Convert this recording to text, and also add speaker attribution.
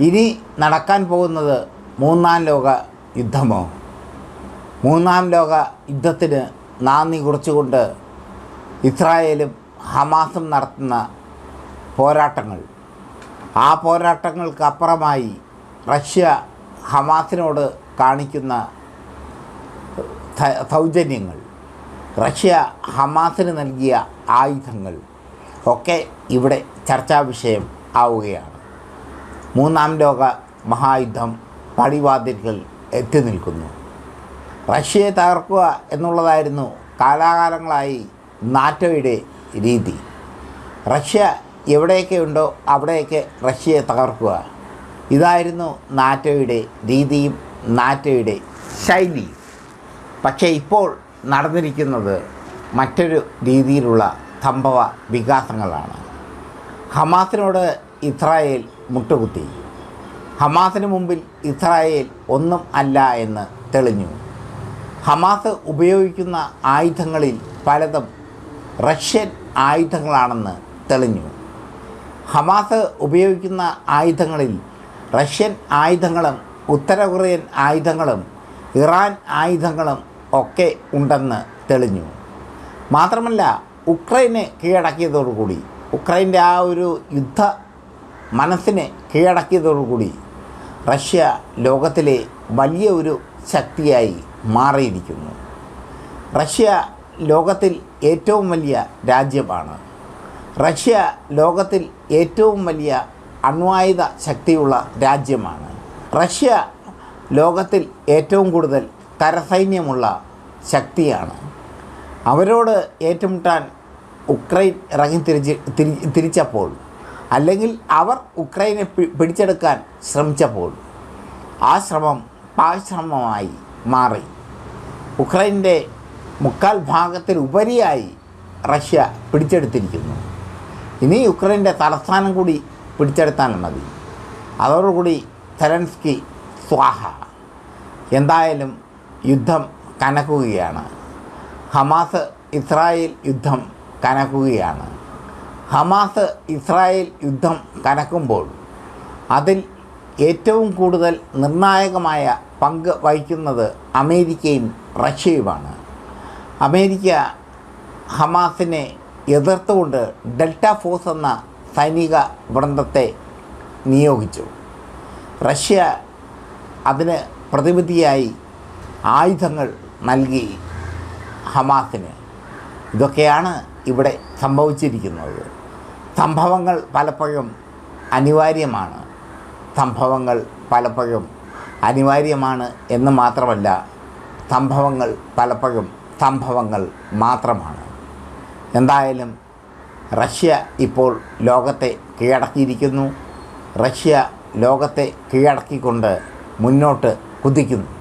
Speaker 1: ഇനി നടക്കാൻ പോകുന്നത് മൂന്നാം ലോക യുദ്ധമോ? മൂന്നാം ലോക യുദ്ധത്തിന് നാന്ദി കുറിച്ചുകൊണ്ട് ഇസ്രായേലും ഹമാസും നടത്തുന്ന പോരാട്ടങ്ങൾ. ആ പോരാട്ടങ്ങൾക്ക് അപ്പുറമായി റഷ്യ ഹമാസിനോട് കാണിക്കുന്ന സൗജന്യങ്ങൾ. റഷ്യ ഹമാസിന് നൽകിയ ആയുധങ്ങൾ. ഒക്കെ ഇവിടെ ചർച്ചാ വിഷയം ആവുകയാണ്. മൂന്നാം ലോക മഹായുദ്ധം പടിവാതിൽക്കൽ എത്തി നിൽക്കുന്നു. റഷ്യയെ തകർക്കുക എന്നുള്ളതായിരുന്നു കാലാകാലങ്ങളായി നാറ്റോയുടെ രീതി. റഷ്യ എവിടെയൊക്കെ ഉണ്ടോ അവിടെയൊക്കെ റഷ്യയെ തകർക്കുക. ഇതായിരുന്നു നാറ്റോയുടെ രീതിയും നാറ്റോയുടെ ശൈലിയും. പക്ഷേ ഇപ്പോൾ നടന്നിരിക്കുന്നത് മറ്റൊരു രീതിയിലുള്ള സംഭവ വികാസങ്ങളാണ്. ഹമാസിനോട് ഇസ്രായേൽ മുട്ടുകുത്തി. ഹമാസിന് മുമ്പിൽ ഇസ്രായേൽ ഒന്നും അല്ല എന്ന് തെളിഞ്ഞു. ഹമാസ് ഉപയോഗിക്കുന്ന ആയുധങ്ങളിൽ പലതും റഷ്യൻ ആയുധങ്ങളാണെന്ന് തെളിഞ്ഞു. ഹമാസ് ഉപയോഗിക്കുന്ന ആയുധങ്ങളിൽ റഷ്യൻ ആയുധങ്ങളും ഉത്തര കൊറിയൻ ആയുധങ്ങളും ഇറാൻ ആയുധങ്ങളും ഒക്കെ ഉണ്ടെന്ന് തെളിഞ്ഞു. മാത്രമല്ല ഉക്രൈനെ കീഴടക്കിയതോടുകൂടി ഉക്രൈന്റെ ആ ഒരു യുദ്ധ മനസ്സിനെ കീഴടക്കിയതോടുകൂടി റഷ്യ ലോകത്തിലെ വലിയ ഒരു ശക്തിയായി മാറിയിരിക്കുന്നു. റഷ്യ ലോകത്തിൽ ഏറ്റവും വലിയ രാജ്യമാണ്. റഷ്യ ലോകത്തിൽ ഏറ്റവും വലിയ അണ്വായുധ ശക്തിയുള്ള രാജ്യമാണ്. റഷ്യ ലോകത്തിൽ ഏറ്റവും കൂടുതൽ കരസൈന്യമുള്ള ശക്തിയാണ്. അവരോട് ഏറ്റുമുട്ടാൻ ഉക്രൈൻ ഇറങ്ങി തിരിച്ച് തിരി തിരിച്ചപ്പോൾ അല്ലെങ്കിൽ അവർ ഉക്രൈനെ പിടിച്ചെടുക്കാൻ ശ്രമിച്ചപ്പോൾ ആ ശ്രമം പാശ്രമമായി മാറി. ഉക്രൈന്റെ മുക്കാൽ ഭാഗത്തിൽ ഉപരിയായി റഷ്യ പിടിച്ചെടുത്തിരിക്കുന്നു. ഇനി യുക്രൈന്റെ തലസ്ഥാനം കൂടി പിടിച്ചെടുത്താൽ മതി. അതോടുകൂടി തെലൻസ്കി സ്വാഹ. എന്തായാലും യുദ്ധം കനക്കുകയാണ്. ഹമാസ് ഇസ്രായേൽ യുദ്ധം കനക്കുകയാണ്. ഹമാസ് ഇസ്രായേൽ യുദ്ധം കനക്കുമ്പോൾ അതിൽ ഏറ്റവും കൂടുതൽ നിർണായകമായ പങ്ക് വഹിക്കുന്നത് അമേരിക്കയും റഷ്യയുമാണ്. അമേരിക്ക ഹമാസിനെ എതിർത്തുകൊണ്ട് ഡെൽറ്റ ഫോഴ്സ് എന്ന സൈനിക വൃന്ദത്തെ നിയോഗിച്ചു. റഷ്യ അതിന് പ്രതിവിധിയായി ആയുധങ്ങൾ നൽകി ഹമാസിന്. ഇതൊക്കെയാണ് ഇവിടെ സംഭവിച്ചിരിക്കുന്നത്. സംഭവങ്ങൾ പലപ്പോഴും അനിവാര്യമാണ്. സംഭവങ്ങൾ പലപ്പോഴും അനിവാര്യമാണ് എന്ന് മാത്രമല്ല സംഭവങ്ങൾ പലപ്പോഴും സംഭവങ്ങൾ മാത്രമാണ്. എന്തായാലും റഷ്യ ഇപ്പോൾ ലോകത്തെ കീഴടക്കിയിരിക്കുന്നു. റഷ്യ ലോകത്തെ കീഴടക്കിക്കൊണ്ട് മുന്നോട്ട് കുതിക്കുന്നു.